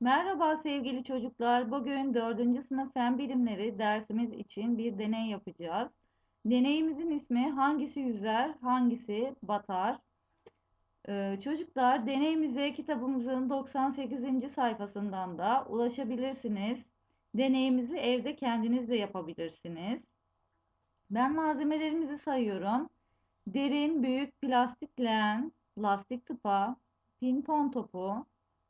Merhaba sevgili çocuklar. Bugün 4. sınıf fen bilimleri dersimiz için bir deney yapacağız. Deneyimizin ismi hangisi yüzer, hangisi batar? Ee, çocuklar deneyimize kitabımızın 98. sayfasından da ulaşabilirsiniz. Deneyimizi evde kendiniz de yapabilirsiniz. Ben malzemelerimizi sayıyorum. Derin büyük plastik leğen, lastik tıpa, pimpon topu,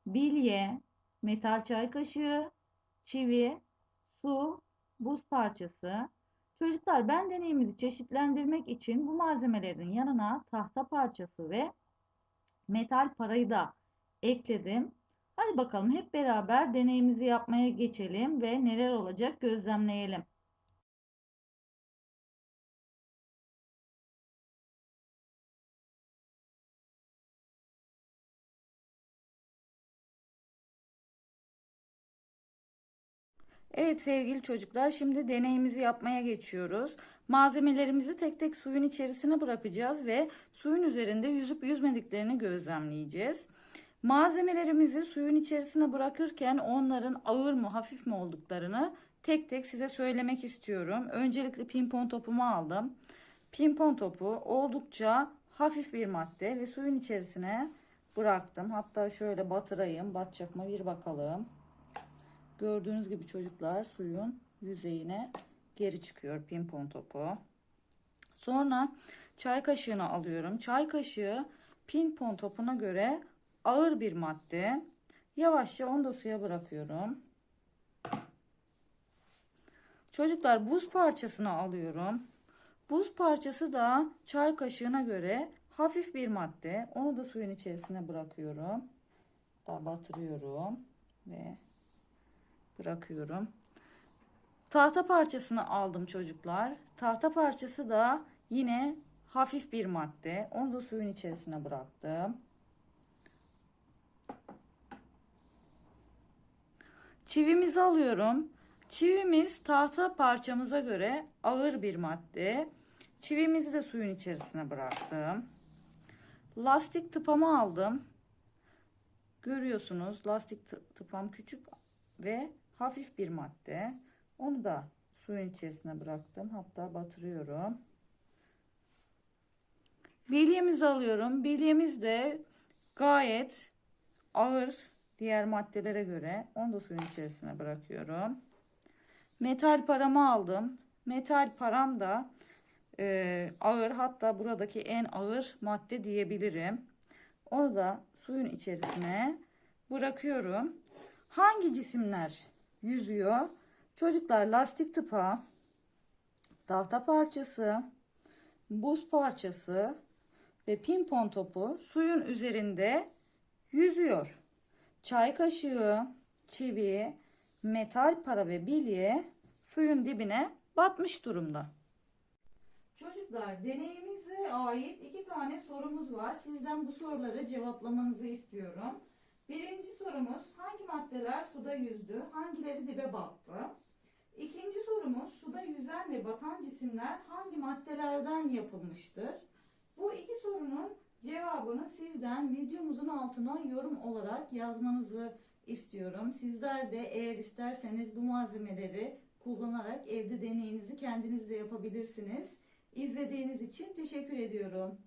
bilye, metal çay kaşığı, çivi, su, buz parçası. Çocuklar ben deneyimizi çeşitlendirmek için bu malzemelerin yanına tahta parçası ve metal parayı da ekledim. Hadi bakalım hep beraber deneyimizi yapmaya geçelim ve neler olacak gözlemleyelim. Evet sevgili çocuklar şimdi deneyimizi yapmaya geçiyoruz. Malzemelerimizi tek tek suyun içerisine bırakacağız ve suyun üzerinde yüzüp yüzmediklerini gözlemleyeceğiz. Malzemelerimizi suyun içerisine bırakırken onların ağır mı hafif mi olduklarını tek tek size söylemek istiyorum. Öncelikle pimpon topumu aldım. Pimpon topu oldukça hafif bir madde ve suyun içerisine bıraktım. Hatta şöyle batırayım. Batacak mı bir bakalım. Gördüğünüz gibi çocuklar suyun yüzeyine geri çıkıyor pimpon topu. Sonra çay kaşığını alıyorum. Çay kaşığı pimpon topuna göre ağır bir madde. Yavaşça onu da suya bırakıyorum. Çocuklar buz parçasını alıyorum. Buz parçası da çay kaşığına göre hafif bir madde. Onu da suyun içerisine bırakıyorum. Da batırıyorum ve bırakıyorum. Tahta parçasını aldım çocuklar. Tahta parçası da yine hafif bir madde. Onu da suyun içerisine bıraktım. Çivimizi alıyorum. Çivimiz tahta parçamıza göre ağır bir madde. Çivimizi de suyun içerisine bıraktım. Lastik tıpamı aldım. Görüyorsunuz lastik tıpam küçük ve hafif bir madde. Onu da suyun içerisine bıraktım. Hatta batırıyorum. Bilyemizi alıyorum. Bilyemiz de gayet ağır diğer maddelere göre. Onu da suyun içerisine bırakıyorum. Metal paramı aldım. Metal param da e, ağır hatta buradaki en ağır madde diyebilirim. Onu da suyun içerisine bırakıyorum. Hangi cisimler yüzüyor? Çocuklar lastik tıpa, tahta parçası, buz parçası ve pimpon topu suyun üzerinde yüzüyor. Çay kaşığı, çivi, metal para ve bilye suyun dibine batmış durumda. Çocuklar deneyimize ait iki tane sorumuz var. Sizden bu soruları cevaplamanızı istiyorum. Birinci sorumuz hangi maddeler suda yüzdü, hangileri dibe battı? İkinci sorumuz suda yüzen ve batan cisimler hangi maddelerden yapılmıştır? Bu iki sorunun cevabını sizden videomuzun altına yorum olarak yazmanızı istiyorum. Sizler de eğer isterseniz bu malzemeleri kullanarak evde deneyinizi kendiniz de yapabilirsiniz. İzlediğiniz için teşekkür ediyorum.